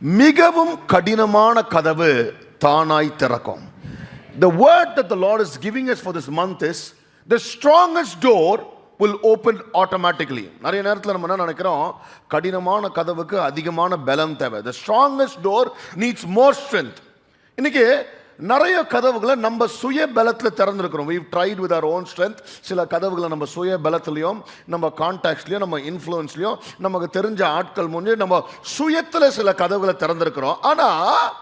மிகவும் கடினமான கதவு தானாய் திறக்கும் the word that the lord is giving us for this month is the strongest door will open automatically நிறைய நேரத்தில் நம்ம என்ன நினைக்கிறோம் கடினமான கதவுக்கு அதிகமான பலம் தேவை the strongest door needs more strength இன்னைக்கு நிறைய கதவுகளை நம்ம சுய பலத்தில் திறந்துருக்கிறோம். We've tried with our own strength சில கதவுகளை நம்ம சுய பலத்துலேயும் நம்ம கான்டாக்ட்ஸ்லையும் நம்ம இன்ஃப்ளூயன்ஸ்லையும் நமக்கு தெரிஞ்ச ஆட்கள் முன்னே நம்ம சுயத்தில் சில கதவுகளை திறந்துருக்கிறோம். ஆனால்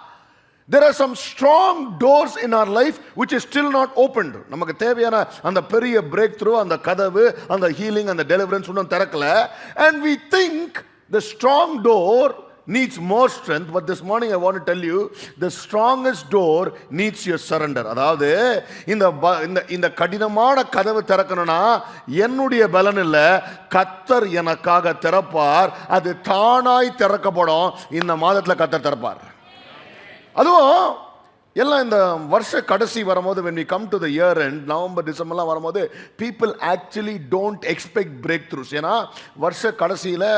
there are some strong doors in our life which is still not opened நமக்கு தேவையான அந்த பெரிய பிரேக் த்ரூ அந்த கதவு அந்த ஹீலிங் அந்த டெலிவரன்ஸ் இன்னும் திறக்கல. And we think the strong door needs more strength but this morning I want tell you the strongest door needs your surrender அதாவது இந்த ப- இந்த இந்த கடினமான கதவை திறக்கணும்னா என்னுடைய பலன் இல்லை கத்தர் எனக்காக திறப்பார் அது தானாய் திறக்கப்படும். இந்த மாதத்தில் கத்தர் திறப்பார். அதுவும் எல்லாம் இந்த வருஷ கடைசி வரும்போது when we come to the year and November டிசம்பர்லாம் வரும்போது people actually don't expect breakthroughs ஏன்னா வருஷ கடைசியில்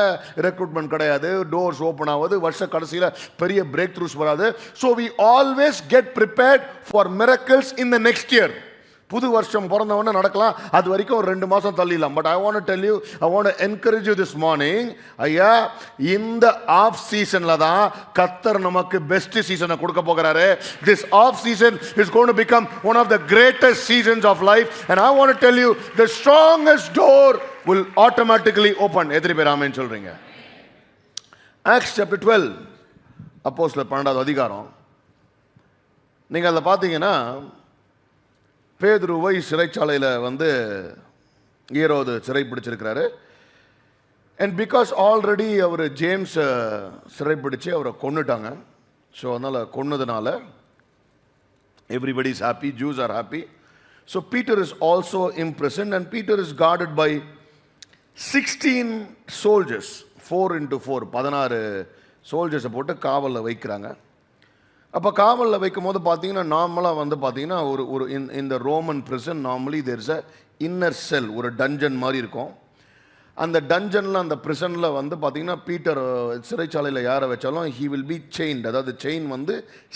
ரெக்ரூட்மெண்ட் கிடையாது டோர்ஸ் ஓப்பன் ஆகுது வருஷ கடைசியில் பெரிய பிரேக் த்ரூஸ் வராது. So we always get prepared for miracles in the next year புது வருஷம் பிறந்தவொடனே நடக்கலாம். அது வரைக்கும் ஒரு ரெண்டு மாதம் தள்ளிடலாம். But I want tell you I want encourage you this morning ஐயா இந்த ஆஃப் சீசனில் தான் கத்தர் நமக்கு பெஸ்ட் சீசனை கொடுக்க போகிறாரு. This off season is gone to become one of the greatest seasons of life and I want tell you the strongest door will automatically open எத்தனை பேர் ஆமேன்னு சொல்கிறீங்க ஆக்ஸ் சாப்டர் டுவெல் அப்போஸ்ல பன்னெண்டாவது அதிகாரம். நீங்கள் அதில் பார்த்தீங்கன்னா பேதுருவை சிறைச்சாலையில் வந்து ஈரோது சிறை பிடிச்சிருக்கிறாரு அண்ட் பிகாஸ் ஆல்ரெடி அவர் ஜேம்ஸ் சிறை பிடிச்சி அவரை கொன்னுட்டாங்க. ஸோ அதனால் கொன்னதுனால everybody is happy Jews are happy so Peter is also imprisoned and Peter is guarded by sixteen soldiers four into four பதினாறு சோல்ஜர்ஸை போட்டு காவலில் வைக்கிறாங்க. அப்போ காவலில் வைக்கும் போது பார்த்தீங்கன்னா நார்மலாக வந்து பார்த்தீங்கன்னா ஒரு ஒரு இன் இந்த Roman prison normally there is a inner cell ஒரு டஞ்சன் மாதிரி இருக்கும். அந்த டஞ்சனில் அந்த ப்ரிசனில் வந்து பார்த்தீங்கன்னா பீட்டர் சிறைச்சாலையில் யாரை வச்சாலும் ஹீ வில் பி செயின்ட் அதாவது செயின் வந்து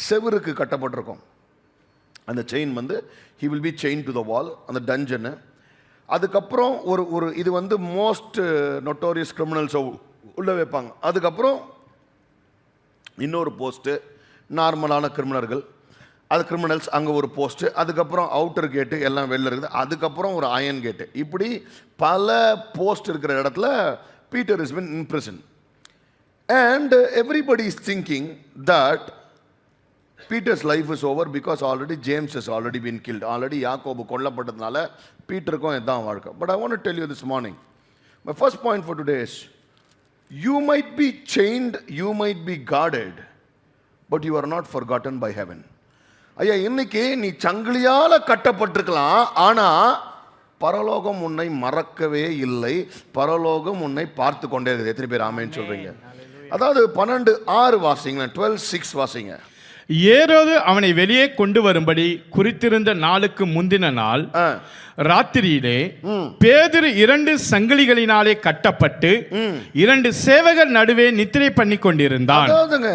செவுருக்கு கட்டப்பட்டிருக்கும். அந்த செயின் வந்து he will be chain to the wall அந்த டஞ்சனு அதுக்கப்புறம் ஒரு ஒரு இது வந்து மோஸ்ட் நொட்டோரியஸ் கிரிமினல்ஸை உள்ளே வைப்பாங்க. அதுக்கப்புறம் இன்னொரு போஸ்ட்டு நார்மலான கிரிமினல்கள். அது கிரிமினல்ஸ் அங்கே ஒரு போஸ்ட்டு அதுக்கப்புறம் அவுட்டர் கேட்டு எல்லாம் வெளில இருக்குது. அதுக்கப்புறம் ஒரு அயன் கேட்டு இப்படி பல போஸ்ட் இருக்கிற இடத்துல Peter is been in prison. And everybody is thinking that Peter's life is over because already James is already been killed already Yakobu கொல்லப்பட்டதுனால பீட்டருக்கும் இதான் வாழ்க்கை. But I want tell you this morning my first point for today is you might be saint you might be guarded but you are not forgotten by heaven ஐயா இன்னைக்கு நீ சங்கிலியால கட்டப்பட்டிருக்கலாம் ஆனா பரலோகம் உன்னை மறக்கவே இல்லை. பரலோகம் உன்னை பார்த்து கொண்டே இருக்குது. எத்தனை பேர் ஆமேன்னு சொல்றீங்க? அதாவது பன்னெண்டு ஆறு வாசிங்க டுவெல் சிக்ஸ் வாசிங்க. ஏரோது அவனை வெளியே கொண்டு வரும்படி குறித்திருந்த நாளுக்கு முந்தின நாள் ராத்திரியிலே பேதுரு இரண்டு சங்கிலிகளினாலே கட்டப்பட்டு இரண்டு சேவகர் நடுவே நித்திரை பண்ணி கொண்டிருந்தான். அதாவதுங்க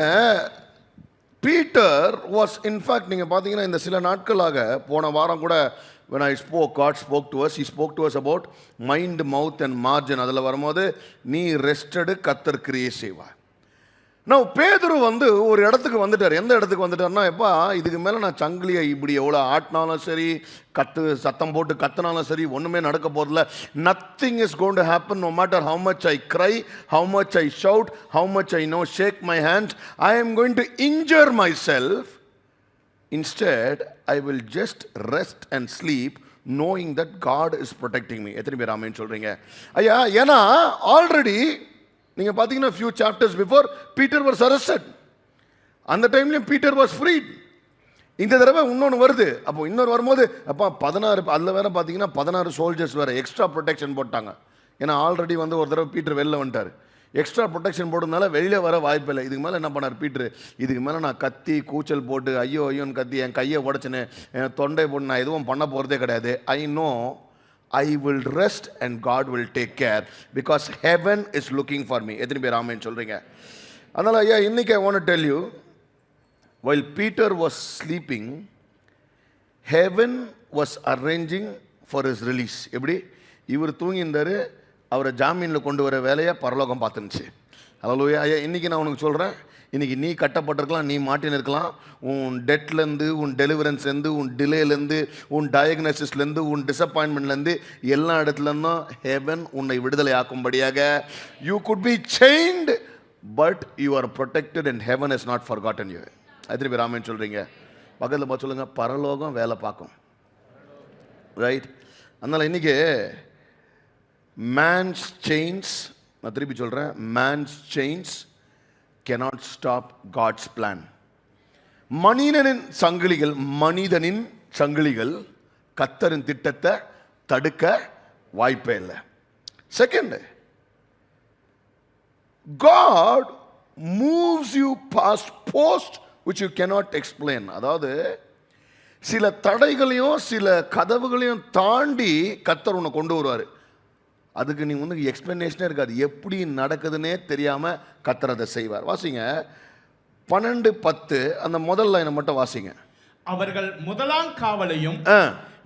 பீட்டர் வாஸ் இன்ஃபேக்ட் நீங்கள் பார்த்தீங்கன்னா இந்த சில நாட்களாக போன வாரம் கூட when I spoke God spoke to us He spoke to us about mind mouth and margin அதில் வரும்போது நீ ரெஸ்டடு கத்தர் கிரியை செய்வார். நான் பேதுரு வந்து ஒரு இடத்துக்கு வந்துட்டார். எந்த இடத்துக்கு வந்துட்டார்னா எப்பா இதுக்கு மேலே நான் சங்கிலியை இப்படி எவ்வளோ ஆட்டினாலும் சரி கத்து சத்தம் போட்டு கத்துனாலும் சரி ஒன்றுமே நடக்க போகிறதில்ல nothing is gone to happen no matter how much I cry how much I shout how much I no shake my hands I am going to injure myself instead I will just rest and sleep knowing that God is protecting me எத்தனை பேர் ஆமேன்னு சொல்கிறீங்க ஐயா ஏன்னா ஆல்ரெடி நீங்கள் பார்த்தீங்கன்னா few chapters before Peter was arrested அந்த டைம்லேயும் பீட்டர் வாஸ் ஃப்ரீட் இந்த தடவை இன்னொன்று வருது. அப்போ இன்னொரு வரும்போது அப்போ பதினாறு அதில் வேறு பார்த்தீங்கன்னா பதினாறு சோல்ஜர்ஸ் வேறு எக்ஸ்ட்ரா ப்ரொடெக்ஷன் போட்டாங்க. ஏன்னா ஆல்ரெடி வந்து ஒரு தடவை பீட்டர் வெளில வந்துட்டார். எக்ஸ்ட்ரா ப்ரொடெக்ஷன் போட்டதுனால வெளியில் வர வாய்ப்பு இல்லை. இதுக்கு மேலே என்ன பண்ணார் பீட்ரு இதுக்கு மேலே நான் கத்தி கூச்சல் போட்டு ஐயோ ஐயோன்னு கத்தி என் கையை உடச்சினேன் என் தொண்டை போட்டு நான் எதுவும் பண்ண போகிறதே கிடையாது. I know I will rest and God will take care because heaven is looking for me எத்தனை பேர் ஆமேன்னு சொல்கிறீங்க அதனால் ஐயா இன்னைக்கு I want tell you while Peter was sleeping heaven was arranging for his release எப்படி? இவர் தூங்கியிருந்தாரு அவரை ஜாமீனில் கொண்டு வர வேலையை பரலோகம் பார்த்துருந்துச்சு. அவ்வளோ ஐயா இன்றைக்கி நான் உனக்கு சொல்கிறேன் இன்றைக்கி நீ கட்டப்பட்டிருக்கலாம் நீ மாட்டின்னு இருக்கலாம் உன் டெட்லேருந்து உன் டெலிவரன்ஸ்லேருந்து உன் டிலேலேருந்து உன் டயக்னோசிஸ்லேருந்து உன் டிசப்பாயின்மெண்ட்லேருந்து எல்லா இடத்துலேருந்தும் ஹெவன் உன்னை விடுதலை ஆக்கும்படியாக you could be chained but you are protected and heaven is not forgotten you எத்தனை பேர் ராமன் சொல்கிறீங்க பக்கத்தில் பார்த்து சொல்லுங்கள் பரலோகம் வேலை பார்க்கும். ரைட் அதனால் இன்னைக்கு மேன்ஸ் செயின்ஸ் நான் திருப்பி சொல்கிறேன் man's chains cannot stop God's plan மனிதனின் சங்கிலிகள் மனிதனின் சங்கிலிகள் கத்தரின் திட்டத்தை தடுக்க வாய்ப்பே இல்லை. Second God moves you past post which you cannot explain அதாவது சில தடைகளையும் சில கதவுகளையும் தாண்டி கத்தர் உன்னை கொண்டு வருவார். அதுக்கு நீ வந்து எக்ஸ்பிளனேஷனே இருக்காது. எப்படி நடக்குதுன்னே தெரியாமல் கத்தர் அதை செய்வார். வாசிங்க. பன்னெண்டு பத்து அந்த முதல் லைனை மட்டும் வாசிங்க. அவர்கள் முதலாம் காவலையும்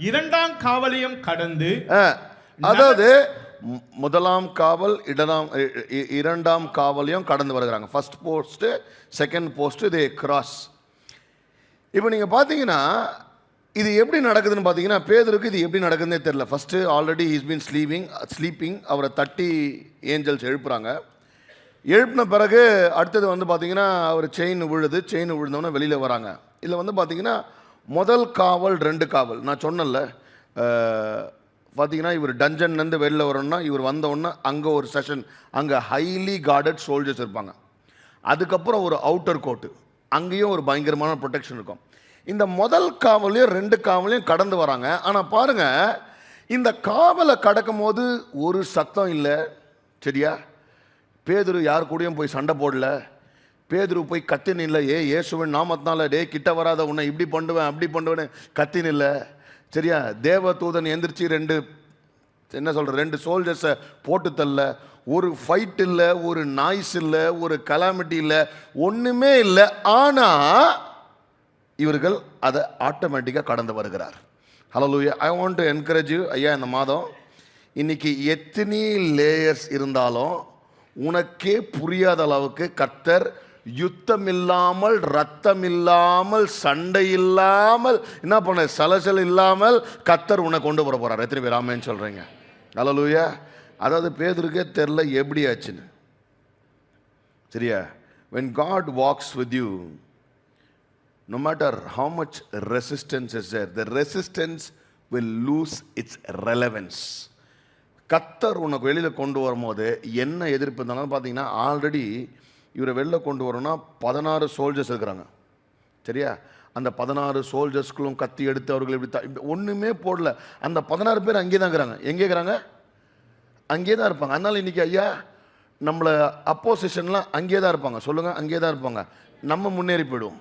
இரண்டாம் காவலையும் கடந்து அதாவது முதலாம் காவல் இடலாம் இரண்டாம் காவலையும் கடந்து வருகிறாங்க. ஃபர்ஸ்ட் போஸ்ட் செகண்ட் போஸ்ட் இது கிராஸ் இப்போ நீங்கள் பார்த்தீங்கன்னா இது எப்படி நடக்குதுன்னு பார்த்தீங்கன்னா பேதருக்கு இது எப்படி நடக்குதுன்னே தெரில first already is been sleeving sleeping அவரை தட்டி ஏஞ்சல்ஸ் எழுப்புறாங்க. எழுப்பின பிறகு அடுத்தது வந்து பார்த்தீங்கன்னா அவர் செயின் விழுது. செயின் விழுந்தவொடனே வெளியில் வராங்க. இதில் வந்து பார்த்தீங்கன்னா முதல் காவல் ரெண்டு காவல். நான் சொன்னேன்ல பார்த்தீங்கன்னா இவர் டஞ்சன்லேருந்து வெளில வரணும்னா இவர் வந்தவுடனே அங்கே ஒரு செஷன் அங்கே ஹைலி கார்டட் சோல்ஜர்ஸ் இருப்பாங்க. அதுக்கப்புறம் ஒரு அவுட்டர் கோட்டு அங்கேயும் ஒரு பயங்கரமான ப்ரொடெக்ஷன் இருக்கும். இந்த முதல் காவலையும் ரெண்டு காவலையும் கடந்து வராங்க. ஆனால் பாருங்க இந்த காவலை கடக்கும் போது ஒரு சத்தம் இல்லை. சரியா? பேதுரு யார் கூடயும் போய் சண்டை போடல. பேதுரு போய் கத்தின் இல்லை. ஏ இயேசுவின் நாமத்தினால டே கிட்ட வராத உன்னை இப்படி பண்ணுவேன் அப்படி பண்ணுவேன்னு கத்தின் இல்லை. சரியா? தேவ தூதன் எந்திரிச்சு ரெண்டு என்ன சொல்கிற ரெண்டு சோல்ஜர்ஸை போட்டு தள்ள. ஒரு ஃபைட் இல்லை ஒரு நாய்ஸ் இல்லை ஒரு கலாமிட்டி இல்லை ஒன்றுமே இல்லை. ஆனால் இவர்கள் அதை ஆட்டோமேட்டிக்காக கடந்து வருகிறார். Hello I want to encourage you ஐயா இந்த மாதம் இன்றைக்கி எத்தனை லேயர்ஸ் இருந்தாலும் உனக்கே புரியாத அளவுக்கு கத்தர் யுத்தம் இல்லாமல் ரத்தம் இல்லாமல் சண்டை இல்லாமல் என்ன பண்ண சலசல் இல்லாமல் கத்தர் உன்னை கொண்டு வர போகிறார் எத்தனை பேர் ஆமேன்னு சொல்றீங்க? லூயா அதாவது பேதருக்கே தெரில எப்படி ஆச்சுன்னு. சரியா? When God walks with you no matter how much resistance is there, the resistance will lose its relevance. கத்தர் உனக்கு வெளியில் கொண்டு வரும்போது என்ன எதிர்ப்பு இருந்தாலும் பார்த்தீங்கன்னா ஆல்ரெடி இவரை வெளில கொண்டு வரணும்னா பதினாறு சோல்ஜர்ஸ் இருக்கிறாங்க. சரியா? அந்த பதினாறு சோல்ஜர்ஸ்களும் கத்தி எடுத்து அவர்கள் இப்படி ஒன்றுமே போடல. அந்த பதினாறு பேர் அங்கே தான் இருக்கிறாங்க. எங்கே இருக்கிறாங்க? அங்கே தான் இருப்பாங்க. அதனால இன்னைக்கு ஐயா நம்மளை அப்போசிஷன்லாம் அங்கே தான் இருப்பாங்க. சொல்லுங்கள் அங்கே தான் இருப்பாங்க. நம்ம முன்னேறி போயிடுவோம்.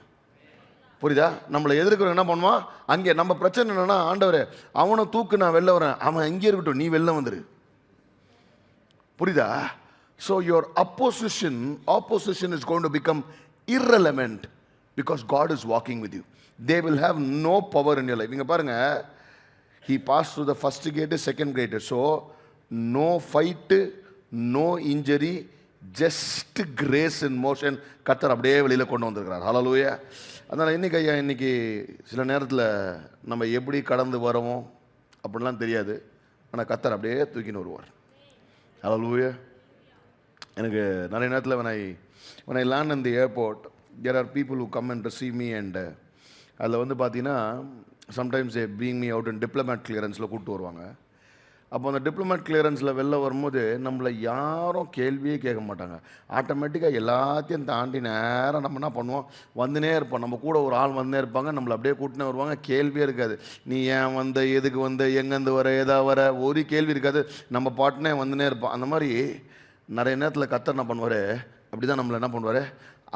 புரியுதா? நம்மளை எதிர்க்கிறவங்க என்ன பண்ணுவான்? அங்கே நம்ம பிரச்சனை என்னன்னா ஆண்டவரே அவனை தூக்கு நான் வெளில வரேன் அவன் அங்கே இருக்கட்டும் நீ வெளில வந்துரு. புரியுதா? So your opposition opposition is going to become irrelevant because God is walking with you they will have no power in your life இங்கே பாருங்க he pass to the first gate second gate so no fight no injury just grace in motion கத்தர் அப்படியே வெளியில் கொண்டு வந்திருக்கிறார். ஹalleluya அதனால் இன்னைக்கு ஐயா இன்றைக்கி சில நேரத்தில் நம்ம எப்படி கடந்து வரோம் அப்படின்லாம் தெரியாது. ஆனால் கத்தர் அப்படியே தூக்கின்னு வருவார். ஹalleluya எனக்கு நிறைய நேரத்தில் when I when I land in the airport there are people who come and receive அதில் வந்து பார்த்தீங்கன்னா sometimes a being me out and diplomat கிளியரன்ஸில் கூப்பிட்டு வருவாங்க. அப்போ அந்த டிப்ளமேட் கிளியரன்ஸில் வெளில வரும்போது நம்மளை யாரும் கேள்வியே கேட்க மாட்டாங்க. ஆட்டோமேட்டிக்காக எல்லாத்தையும் தாண்டி நேரம் நம்ம என்ன பண்ணுவோம்? வந்துனே இருப்போம். நம்ம கூட ஒரு ஆள் வந்துனே இருப்பாங்க. நம்மளை அப்படியே கூட்டினே வருவாங்க. கேள்வியே இருக்காது. நீ ஏன் வந்த? எதுக்கு வந்த? எங்கேருந்து வர? ஏதா வர? ஒரு கேள்வி இருக்காது. நம்ம பாட்டுனே வந்துனே இருப்போம். அந்த மாதிரி நிறைய நேரத்தில் கத்தர் என்ன பண்ணுவார்? அப்படி தான் நம்மளை என்ன பண்ணுவார்?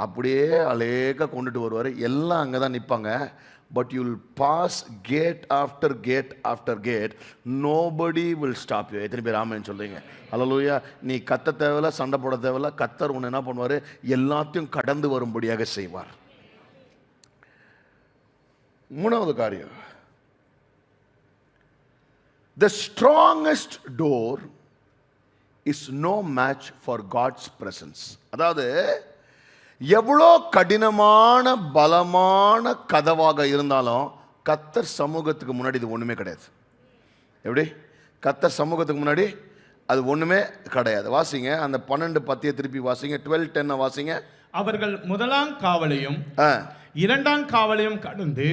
அப்படியே அலேக்க கொண்டுட்டு வருவார். எல்லாம் அங்கே தான் நிற்பாங்க but you will pass gate after gate after gate nobody will stop you எத்தனை பேர் ஆமேன்னு சொல்கிறீங்க அலலூயா நீ கத்த தேவையில்ல சண்டை போட தேவையில்ல. கத்தர் உன்னை என்ன பண்ணுவார்? எல்லாத்தையும் கடந்து வரும்படியாக செய்வார். மூணாவது காரியம். The strongest door is no match for God's presence அதாவது எவ்வளோ கடினமான பலமான கதவாக இருந்தாலும் கத்தர் சமூகத்துக்கு முன்னாடி இது ஒன்றுமே கிடையாது. எப்படி? கத்தர் சமூகத்துக்கு முன்னாடி அது ஒன்றுமே கிடையாது. வாசிங்க அந்த பன்னெண்டு பத்திய திருப்பி வாசிங்க டுவெல் டென்னை வாசிங்க. அவர்கள் முதலாம் காவலையும் இரண்டாம் காவலையும் கடந்து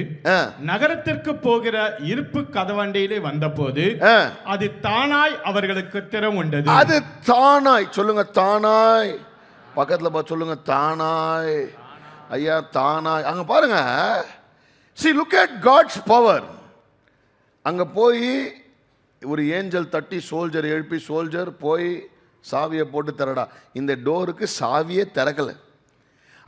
நகரத்திற்கு போகிற இருப்பு கதவண்டையிலே வந்தபோது அது தானாய் அவர்களுக்கு திறவுண்டது. அது தானாய் சொல்லுங்க தானாய். பக்கத்தில் பார்த்து சொல்லுங்க தானாய். ஐயா தானாய். அங்கே பாருங்க. See look at God's power அங்கே போய் ஒரு ஏஞ்சல் தட்டி சோல்ஜர் எழுப்பி சோல்ஜர் போய் சாவியை போட்டு திறடா. இந்த டோருக்கு சாவியே திறக்கல.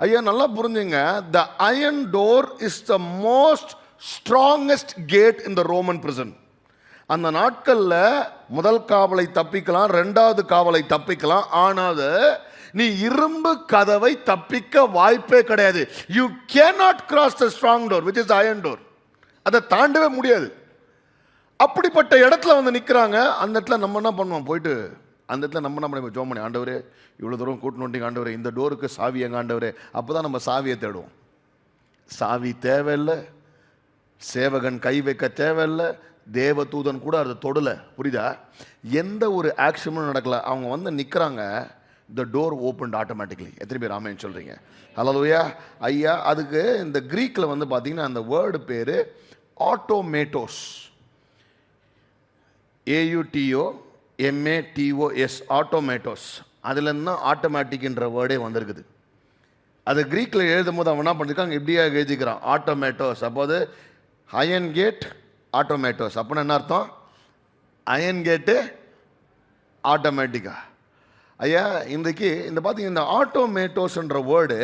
ஐயா நல்லா புரிஞ்சுங்க. The iron door is the most strongest gate in the Roman prison. அந்த நாட்களில் முதல் காவலை தப்பிக்கலாம் ரெண்டாவது காவலை தப்பிக்கலாம். ஆனால் நீ இரும்பு கதவை தப்பிக்க வாய்ப்பே கிடையாது. You cannot cross the strong door which is iron door அதை தாண்டவே முடியாது. அப்படிப்பட்ட இடத்துல வந்து நிற்கிறாங்க அந்த இடத்துல நம்ம என்ன பண்ணுவோம்? போயிட்டு அந்த இடத்துல நம்ம என்ன பண்ணுவோம்? ஜோம் பண்ணி ஆண்டவரே இவ்வளோ தூரம் கூட்டு நோண்டிங்க ஆண்டவரே. இந்த டோருக்கு சாவி எங்கள் ஆண்டவரே? அப்போ தான் நம்ம சாவியை தேடுவோம். சாவி தேவையில்லை. சேவகன் கை வைக்க தேவையில்லை. தேவதூதன் கூட அதை தொடலை. புரியுதா? எந்த ஒரு ஆக்ஷனும் நடக்கல. அவங்க வந்து நிற்கிறாங்க த டோர் ஓப்பன் ஆட்டோமேட்டிக்லி எத்தனை பேர் ஆமேன்னு சொல்கிறீங்க ஹலோயா ஐயா அதுக்கு இந்த க்ரீக்கில் வந்து பார்த்தீங்கன்னா அந்த வேர்டு பேர் ஆட்டோமேட்டோஸ் ஏயுடிஓ எம்ஏடிஓஎஸ் ஆட்டோமேட்டோஸ் அதுலேருந்து தான் ஆட்டோமேட்டிக்ன்ற வேர்டே வந்திருக்குது. அது க்ரீக்கில் எழுதும் போது அவன் என்ன பண்ணிருக்காங்க இப்படியே எழுதிக்கிறான். ஆட்டோமேட்டோஸ் அப்போது அயன் கேட் ஆட்டோமேட்டோஸ் அப்படின்னா என்ன அர்த்தம்? அயன் கேட்டு ஆட்டோமேட்டிக்காக ஐயா இன்றைக்கு இந்த பார்த்தீங்க இந்த ஆட்டோமேட்டோஸ்ன்ற வேர்டு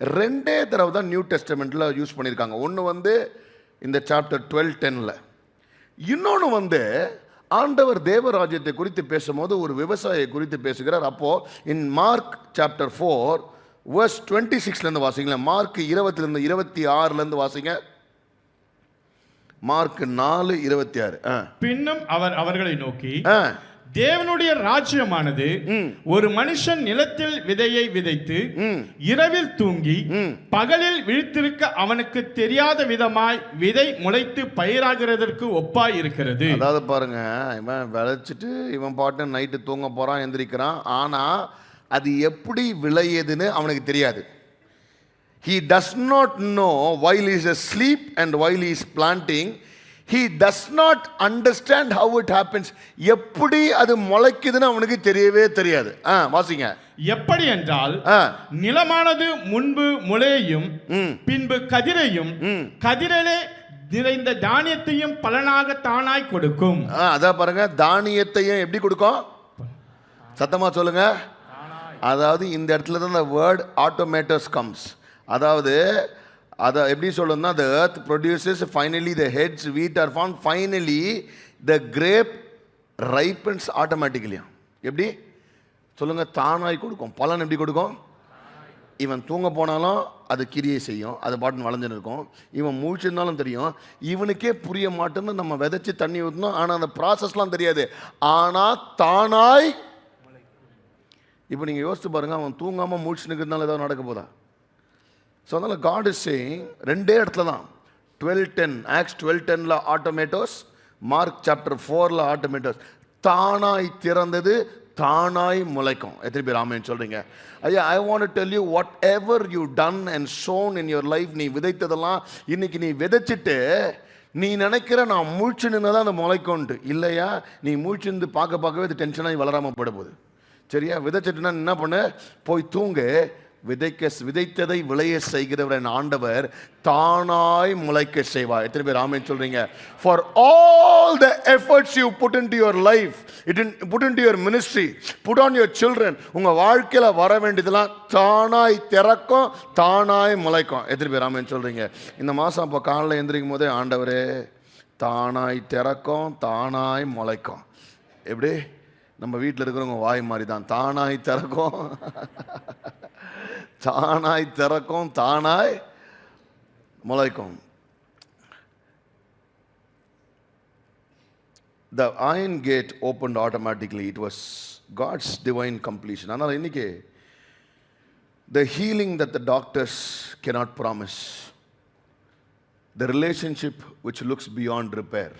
ரெண்டே தடவை தான் நியூ டெஸ்டமெண்ட்டில் யூஸ் பண்ணியிருக்காங்க ஒன்று வந்து இந்த சாப்டர் டுவெல் டென்னில் இன்னொன்று வந்து ஆண்டவர் தேவராஜ்யத்தை குறித்து பேசும்போது ஒரு விவசாயியை குறித்து பேசுகிறார். அப்போ in Mark chapter four verse twenty சிக்ஸ்லேருந்து வாசிங்களேன். மார்க் இருபத்திலேருந்து இருபத்தி ஆறுலேருந்து வாசிங்க. மார்க் நாலு இருபத்தி ஆறு. பின்னும் அவர் அவர்களை நோக்கி தேவனுடைய ராஜ்யமானது ஒரு மனுஷன் நிலத்தில் விதையை விதைத்து இரவில் தூங்கி பகலில் விழித்திருக்க அவனுக்கு தெரியாத விதமாய் விதை முளைத்து பயிராகிறதற்கு ஒப்பாய் இருக்கிறது அதாவது பாருங்க இவன் விளைச்சிட்டு இவன் பாட்டு நைட்டு தூங்க போறான் எந்திரிக்கிறான். ஆனா அது எப்படி விளையுதுன்னு அவனுக்கு தெரியாது. He does not know while he is asleep and while he is he does not understand how it happens. எப்படி அது முளைக்குதுன்னு அவனுக்கு தெரியவே தெரியாது. ஆ வாசிங்க. எப்படி என்றால் நிலமானது முன்பு முளையையும் பின்பு கதிரையும் கதிரலே நிறைந்த தானியத்தையும் பலனாக தானாய் கொடுக்கும். அதான் பாருங்க தானியத்தையும் எப்படி கொடுக்கும்? சத்தமா சொல்லுங்க. அதாவது இந்த இடத்துல தான் இந்த வேர்ட் ஆட்டோமேட்டர்ஸ் கம்ஸ் அதாவது அதை எப்படி சொல்லணும்னா the earth produces finally the heads wheat are form finally the grape ripens ஆட்டோமேட்டிக்கலியா எப்படி? சொல்லுங்கள் தானாய் கொடுக்கும். பலன் எப்படி கொடுக்கும்? இவன் தூங்க போனாலும் அது கிரியை செய்யும் அது பாட்டுன்னு வளைஞ்சுன்னு இருக்கும். இவன் முழிச்சிருந்தாலும் தெரியும். இவனுக்கே புரிய மாட்டேன்னு நம்ம விதைச்சி தண்ணி ஊற்றணும் ஆனால் அந்த ப்ராசஸ்லாம் தெரியாது. ஆனால் தானாய் இப்போ நீங்கள் யோசித்து பாருங்கள் அவன் தூங்காமல் முழிச்சுன்னு நிற்கிறதுனால ஏதாவது நடக்க போதா? ஸோ அதனால் காட் இஸ் சேயிங் ரெண்டே இடத்துல தான். டுவெல் டென் ஆக்ஸ் டுவெல் டெனில் ஆட்டோமேட்டோஸ் மார்க் சாப்டர் ஃபோரில் ஆட்டோமேட்டோஸ் தானாய் திறந்தது தானாய் முளைக்கும். எத்தனை பேர் ஆமைன்னு சொல்கிறீங்க ஐயா I want tell you whatever you done and sown in your life நீ விதைத்ததெல்லாம் இன்னைக்கு நீ விதைச்சிட்டு நீ நினைக்கிற நான் முழிச்சு நின்று தான் அந்த முளைக்கும்ட்டு இல்லையா? நீ முழிச்சிருந்து பார்க்க பார்க்கவே இது டென்ஷனாகி வளராமல் போட போகுது. சரியா? விதைச்சிட்டுனா என்ன பண்ணு? போய் தூங்கு. விதைக்க விதைத்ததை விளைய செய்கிறவர் என் ஆண்டவர். தானாய் முளைக்க செய்வார். எத்தனை பேர் ஆமே சொல்றீங்க? For all the efforts you put into your life it in put into your ministry put on your children உங்கள் வாழ்க்கையில் வர வேண்டியதெல்லாம் தானாய் திறக்கும் தானாய் முளைக்கும். எத்தனை பேர் ஆமே சொல்றீங்க? இந்த மாதம் அப்போ காலையில் எந்திரிக்கும் போதே ஆண்டவரே தானாய் திறக்கும் தானாய் முளைக்கும். எப்படி? நம்ம வீட்டில் இருக்கிறவங்க வாய் மாதிரி தான் தானாய் திறக்கும். தானாய் திறக்கும் தானாய் முளைக்கும் the iron gate opened automatically it was god's divine completion ஆனால் இன்னைக்கு the healing that the doctors cannot promise the relationship which looks beyond repair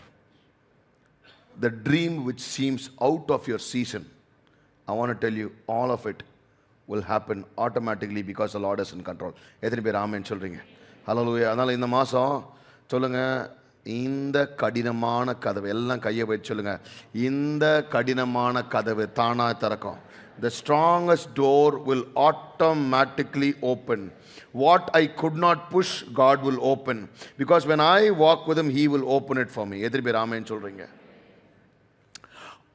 the dream which seems out of your season i want to tell you all of it will happen automatically because a lot is in control எத்தனை பேர் ஆமேன்னு சொல்கிறீங்க hallelujah அதனால் இந்த மாதம் சொல்லுங்கள் இந்த கடினமான கதவு எல்லாம் கையை வச்சு சொல்லுங்கள் இந்த கடினமான கதவு தானாக திறக்கும் the strongest door will automatically open what I could not push God will open because when I walk with he will open it for me எதிரி பேர் ஆமேன்னு சொல்கிறீங்க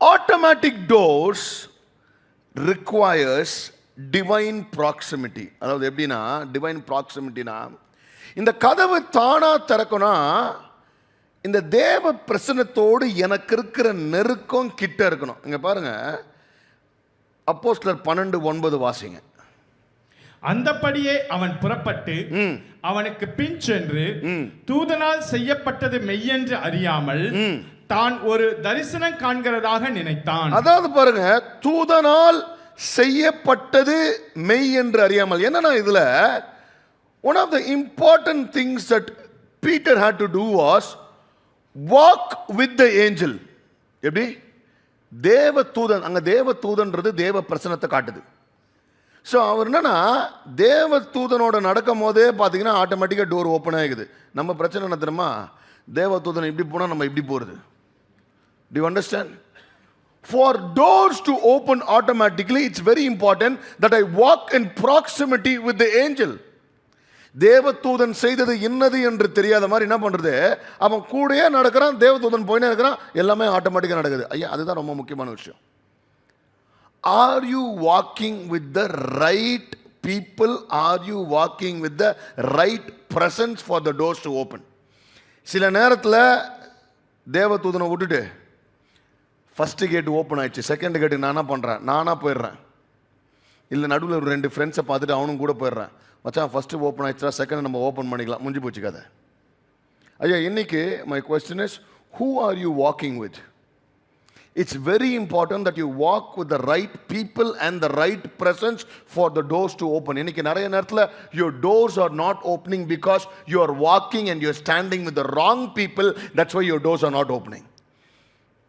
automatic doors requires divine proximity. அதாவது எப்படின்னா divine proximityனா இந்த கதவு தானா திறக்கணும் இந்த தேவ பிரசனத்தோடு எனக்கு இருக்கிற நெருக்கம் கிட்ட இருக்கணும். இங்க பாருங்க அப்போஸ்தலர் பன்னெண்டு ஒன்பது வாசிங்க. அந்தப்படியே அவன் புறப்பட்டு அவனுக்கு பின் சென்று தூதனால் செய்யப்பட்டது மெய்யென்று அறியாமல் தான் ஒரு தரிசனம் காண்கிறதாக நினைத்தான். அதாவது பாருங்க தூதனால் செய்யப்பட்டது மெய் என்று அறியாமல். என்னன்னா இதில் one of the important things that Peter had to do was walk with the angel எப்படி? தேவ தூதன் அங்கே தேவ தூதன்றது தேவ பிரசனத்தை காட்டுது. ஸோ அவர் என்னன்னா தேவ தூதனோட நடக்கும் போதே பார்த்தீங்கன்னா ஆட்டோமேட்டிக்காக டோர் ஓப்பன் ஆகிக்குது நம்ம பிரச்சனை என்ன தெரியுமா? தேவ தூதன் இப்படி போனால் நம்ம இப்படி போகிறது do understand? For doors to open automatically, it's very important that I walk in proximity with the angel. தேவதூதன் செய்தது என்னது என்று தெரியாத மாதிரி என்ன பண்ணுறது அவன் கூடயே நடக்கிறான் தேவதூதன் போயினே இருக்கிறான் எல்லாமே ஆட்டோமேட்டிக்காக நடக்குது. ஐயா அதுதான் ரொம்ப முக்கியமான விஷயம். Are you walking with the right people are you walking with the right presence for the doors to open சில நேரத்தில் தேவதூதனை விட்டுட்டு ஃபஸ்ட்டு கேட் ஓப்பன் ஆயிடுச்சு. செகண்ட் கேட்டு நானாக பண்ணுறேன் நானாக போயிடுறேன். இல்லை நடுவில் ஒரு ரெண்டு ஃப்ரெண்ட்ஸை பார்த்துட்டு அவனும் கூட போயிடுறேன். மச்சான் ஃபஸ்ட்டு ஓப்பன் ஆயிடுச்சா செகண்ட் நம்ம ஓப்பன் பண்ணிக்கலாம். முடிஞ்சு போச்சு கதை. ஐயா இன்னைக்கு my question is who are you walking with it's very important that you walk with the right people and the right presence for the doors to open இன்னைக்கு நிறைய நேரத்தில் your doors are not opening because you are walking and you're standing with the wrong people that's why your doors are not opening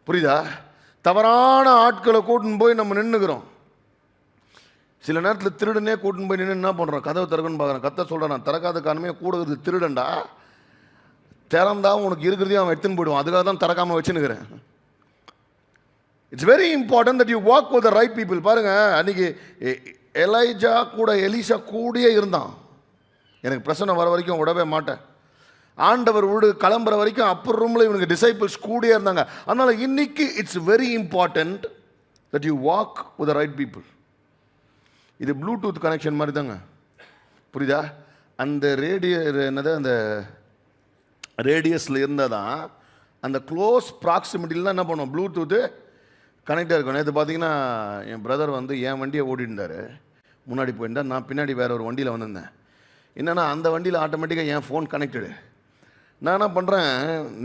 புரியுதா? தவறான ஆட்களை கூட்டின்னு போய் நம்ம நின்றுக்கிறோம் சில நேரத்தில் திருடனே கூட்டின்னு போய் நின்று என்ன பண்ணுறோம் கதவை திறக்குன்னு பார்க்குறேன் கத்த சொல்கிறேன் நான் திறக்காத காரணமே கூட இருக்குது திருடன்டா. திறந்தா உனக்கு இருக்கிறதையும் அவன் எடுத்துன்னு போயிடுவான். அதுக்காக தான் திறக்காமல் வச்சுன்னுக்கிறேன். It's very important that you walk with the right people பாருங்கள் அன்னைக்கு எலைஜா கூட எலிசா கூடயே இருந்தான். எனக்கு பிரச்சனை வர வரைக்கும் விடவே மாட்டேன். ஆண்டவர் வீடு கிளம்புற வரைக்கும் அப்பர் ரூமில் இவனுக்கு டிசைபிள்ஸ் கூடயே இருந்தாங்க. அதனால் இன்னைக்கு it's very important that you walk with right people இது ப்ளூடூத் கனெக்ஷன் மாதிரி தாங்க. புரியுதா? அந்த ரேடியோ என்னது அந்த ரேடியஸில் இருந்தால் தான் அந்த க்ளோஸ் ப்ராக்சிமிட்டியில் தான் என்ன பண்ணுவோம் ப்ளூடூத்து கனெக்டாக இருக்கும். நேற்று பார்த்தீங்கன்னா என் பிரதர் வந்து என் வண்டியை ஓட்டிட்டு முன்னாடி போயிருந்தா நான் பின்னாடி வேறு ஒரு வண்டியில் வந்திருந்தேன். என்னென்னா அந்த வண்டியில் ஆட்டோமேட்டிக்காக என் ஃபோன் கனெக்டடு நான் என்ன பண்ணுறேன்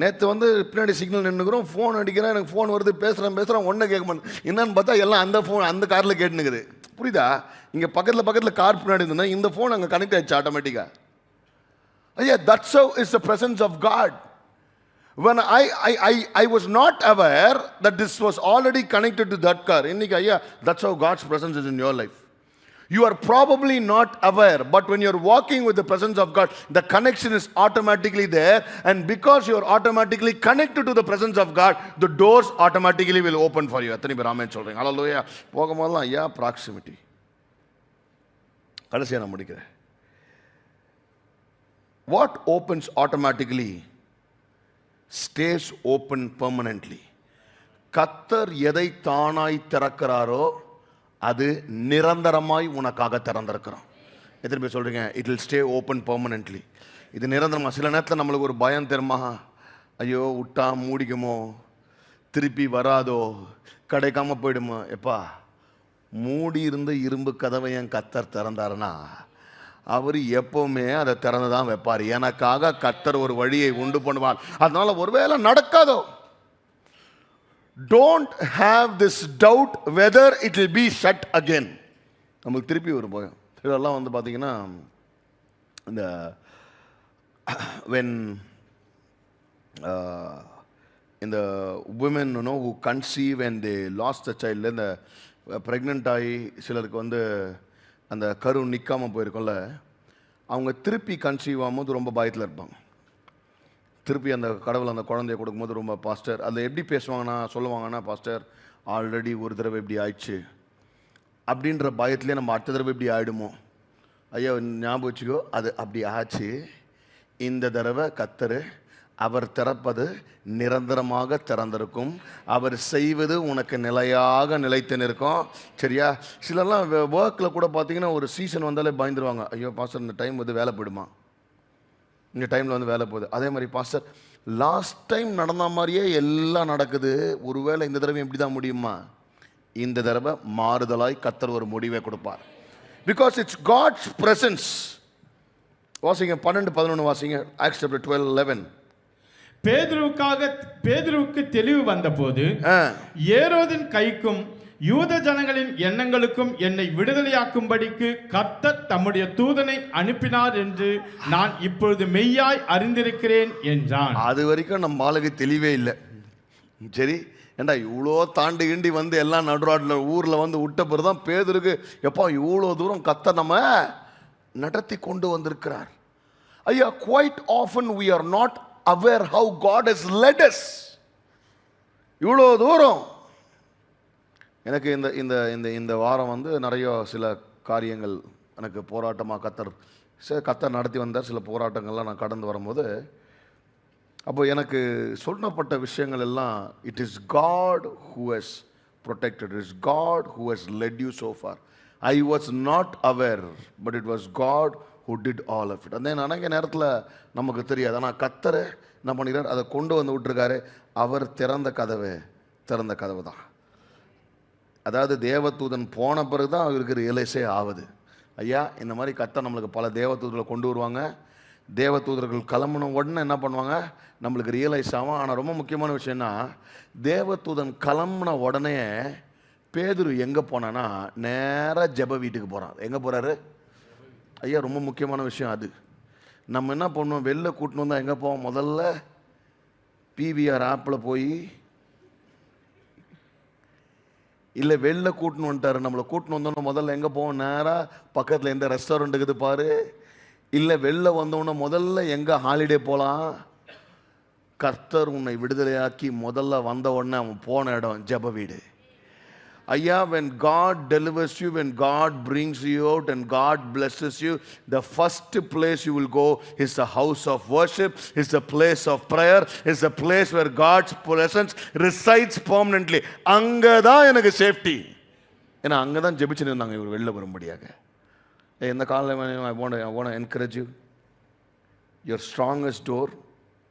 நேற்று வந்து பின்னாடி சிக்னல் நின்றுக்கிறோம் ஃபோன் அடிக்கிறேன் எனக்கு ஃபோன் வருது பேசுகிறேன் பேசுகிறேன் ஒன்றும் கேட்க மாட்டேன். என்னன்னு பார்த்தா எல்லாம் அந்த ஃபோன் அந்த காரில் கேட்டுனுக்குது. புரியுதா? இங்கே பக்கத்தில் பக்கத்தில் கார் பின்னாடி இருந்ததுன்னா இந்த ஃபோன் அங்கே கனெக்ட் ஆயிடுச்சு ஆட்டோமேட்டிக்காக ஐயா that's how is the presence of God When I, I, I, I was not aware that this was already connected to that car. இன்னைக்கு ஐயா that's how God's presence is in your life. You are probably not aware, but when you're walking with the presence of God, the connection is automatically there. And because you're automatically connected to the presence of God, the doors automatically will open for you. எத்தனை பேர் ஆமென் சொல்றீங்க ஹalleluya போகும்போதெல்லாம் ஐயா proximity கடைசியாக நான் முடிக்கிறேன் what opens automatically stays open permanently கத்தர் எதை தானாய் திறக்கிறாரோ அது நிரந்தரமாய் உனக்காக திறந்திருக்கிறோம் எத்தனை பேர் சொல்கிறீங்க it will stay open permanently இது நிரந்தரமாக சில நேரத்தில் நம்மளுக்கு ஒரு பயம் தெரியுமா? ஐயோ விட்டா மூடிக்குமோ? திருப்பி வராதோ? கிடைக்காம போயிடுமோ? எப்பா மூடி இருந்த இரும்பு கதவை என் கத்தர் திறந்தாருன்னா அவர் எப்பவுமே அதை திறந்து தான் வைப்பார். எனக்காக கத்தர் ஒரு வழியை உண்டு பண்ணுவார். அதனால் ஒருவேளை நடக்காதோ? Don't have this doubt whether it will be shut again நம்மளுக்கு திருப்பி ஒரு பயம். இதெல்லாம் வந்து பார்த்தீங்கன்னா இந்த வென் uh, இந்த women no who conceive and they lost the child இந்த uh, ப்ரெக்னென்ட் ஆகி சிலருக்கு வந்து அந்த கரு நிற்காம போயிருக்கோம்ல அவங்க திருப்பி கன்சீவ் ஆகும்போது ரொம்ப பயத்தில் இருப்பாங்க. திருப்பி அந்த கடவுள் அந்த குழந்தைய கொடுக்கும்போது ரொம்ப பாஸ்டர் அதில் எப்படி பேசுவாங்கன்னா சொல்லுவாங்கன்னா பாஸ்டர் ஆல்ரெடி ஒரு தடவை இப்படி ஆயிடுச்சு. அப்படின்ற பயத்திலே நம்ம அடுத்த தடவை இப்படி ஆயிடுமோ? ஐயா ஞாபகம் வச்சுக்கோ அது அப்படி ஆச்சு. இந்த தடவை கத்தரு அவர் திறப்பது நிரந்தரமாக திறந்திருக்கும். அவர் செய்வது உனக்கு நிலையாக நிலைத்து நிற்கும் சரியா? சிலர்லாம் ஒர்க்கில் கூட பார்த்தீங்கன்னா ஒரு சீசன் வந்தாலே பயந்துருவாங்க. ஐயோ பாஸ்டர் இந்த டைம் வந்து வேலை போயிடுமா? இந்த டைமில் வந்து வேலை போகுது. அதே மாதிரி பாஸ்டர் லாஸ்ட் டைம் நடந்த மாதிரியே எல்லாம் நடக்குது. ஒருவேளை இந்த தடவை இப்படி தான் முடியுமா? இந்த தடவை மாறுதலாய் கத்தர் ஒரு முடிவை கொடுப்பார். பிகாஸ் இட்ஸ் காட்ஸ் பிரசன்ஸ் வாசிங்க பன்னெண்டு பதினொன்று வாசிங்க. ஆக்ஸ் சாப்டர் டுவெல் லெவன் பேதுருவுக்காக பேதுருவுக்கு தெளிவு வந்தபோது ஏரோதின் கைக்கும் யூத ஜனங்களின் எண்ணங்களுக்கும் என்னை விடுதலையாக்கும்படிக்கு கர்த்தர் தம்முடைய தூதனை அனுப்பினார் என்று நான் இப்பொழுது மெய்யாய் அறிந்திருக்கிறேன் என்றான். அது வரைக்கும் நம்ம ஆளுக்கு தெளிவே இல்லை. சரி ஏண்டா இவ்வளோ தாண்டி கிண்டி வந்து எல்லாம் நடுராட்டில் ஊரில் வந்து விட்ட பிறகு தான் பேதருக்கு எப்பா இவ்வளோ தூரம் கத்த நம்ம நடத்தி கொண்டு வந்திருக்கிறார். ஐயா quite often we are not aware how God is led us இவ்வளோ தூரம். எனக்கு இந்த இந்த இந்த இந்த வாரம் வந்து நிறைய சில காரியங்கள் எனக்கு போராட்டமாக கத்தர் சில கத்தர் நடத்தி வந்தார். சில போராட்டங்கள்லாம் நான் கடந்து வரும்போது அப்போ எனக்கு சொல்லப்பட்ட விஷயங்கள் எல்லாம் it is God who has protected is God who has led you so far I was not aware but it was God who did all of it அந்த நினைக்க நேரத்தில் நமக்கு தெரியாது. ஆனால் கத்தரை என்ன பண்ணிக்கிறார் அதை கொண்டு வந்து விட்டுருக்காரு. அவர் திறந்த கதவு திறந்த கதவு தான் அதாவது தேவதூதன் போன பிறகு தான் அவருக்கு ரியலைஸே ஆகுது. ஐயா இந்த மாதிரி கத்த நம்மளுக்கு பல தேவதூதர்களை கொண்டு வருவாங்க. தேவதூதர்கள் கிளம்புன உடனே என்ன பண்ணுவாங்க? நம்மளுக்கு ரியலைஸ் ஆகும். ஆனால் ரொம்ப முக்கியமான விஷயம்னா தேவதூதன் கிளம்புன உடனே பேதுரு எங்கே போனான்னா நேராக ஜெப வீட்டுக்கு போகிறான் எங்கே போகிறாரு ஐயா ரொம்ப முக்கியமான விஷயம் அது. நம்ம என்ன பண்ணுவோம்? வெளில கூட்டின்னு வந்தால் எங்கே போவோம்? முதல்ல பிவிஆர் ஆப்பில் போய் இல்லை வெளில கூட்டின்னு வந்துட்டாரு. நம்மளை கூட்டின்னு வந்தோன்னே முதல்ல எங்கே போவோம்? நேராக பக்கத்தில் எந்த ரெஸ்டாரண்ட் இருக்குது பாரு. இல்லை வெளில வந்தோன்னே முதல்ல எங்கே ஹாலிடே போகலாம் கர்த்தர் உன்னை விடுதலையாக்கி முதல்ல வந்த உடனே அவன் போன இடம் ஜெப வீடு. ஐயா when God delivers you when God brings you out and God blesses you the first place you will go is a house of worship is the place of prayer is the place where God's presence resides permanently அங்கே தான் எனக்கு safety ஏன்னா அங்கே தான் ஜெபிச்சுன்னு இருந்தாங்க இவர் வெளில வரும்படியாக எந்த காலம் I want I want encourage you your strongest door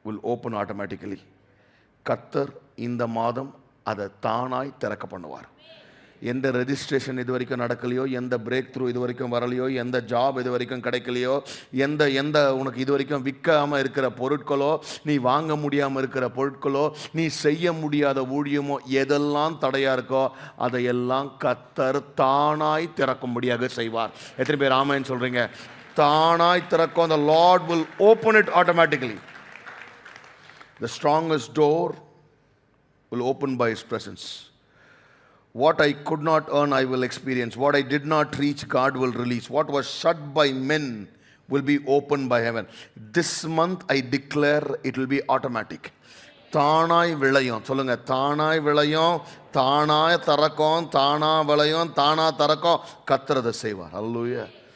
will open automatically கத்தர் இந்த மாதம் அதை தானாய் திறக்க பண்ணுவார் எந்த ரெஜிஸ்ட்ரேஷன் இது வரைக்கும் நடக்கலையோ எந்த பிரேக் த்ரூ இது வரைக்கும் வரலையோ எந்த ஜாப் இது வரைக்கும் கிடைக்கலையோ எந்த எந்த உனக்கு இது வரைக்கும் விற்காம இருக்கிற பொருட்களோ நீ வாங்க முடியாமல் இருக்கிற பொருட்களோ நீ செய்ய முடியாத ஊழியமோ எதெல்லாம் தடையாக இருக்கோ அதையெல்லாம் கத்தர் தானாய் திறக்கும்படியாக செய்வார். எத்தனை பேர் ஆமைன்னு சொல்கிறீங்க தானாய் திறக்கும். அந்த Lord will open it automatically. The strongest door will open by his presence what i could not earn i will experience what i did not reach god will release what was shut by men will be opened by heaven this month i declare it will be automatic தானாய் விளையும் சொல்லுங்க தானாய் விளையும் தானாய் திறக்கும் தானா விளையும் தானா திறக்கும் கத்துறதை செய்வார் அல்லூயா